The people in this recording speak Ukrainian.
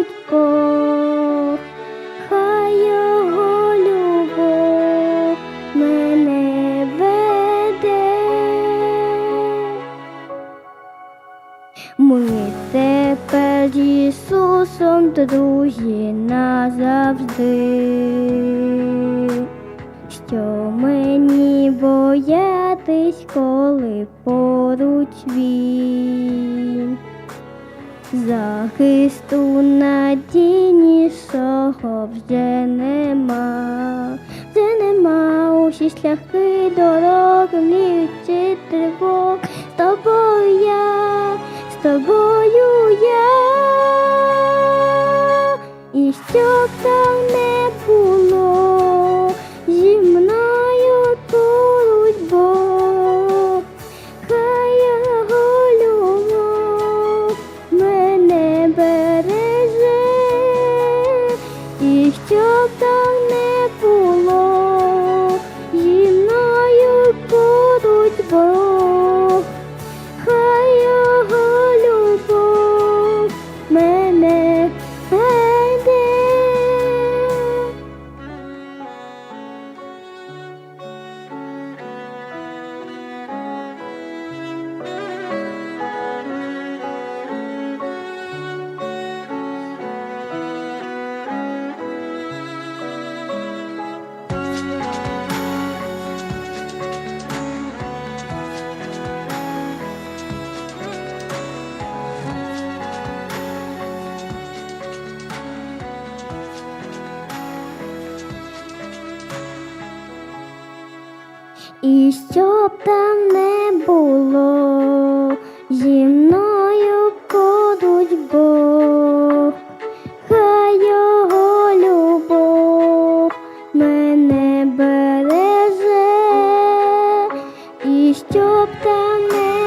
Господь Бог, хай його любов мене веде. Ми тепер з Ісусом друзі назавжди, що мені боятись, коли поруч він захисту надійнішого вже нема, вже нема усі шляхи дороги, мліючи тривог, з тобою я, з тобою. І щоб там не було, зі мною ходить Бог, хай його любов мене береже, і щоб там не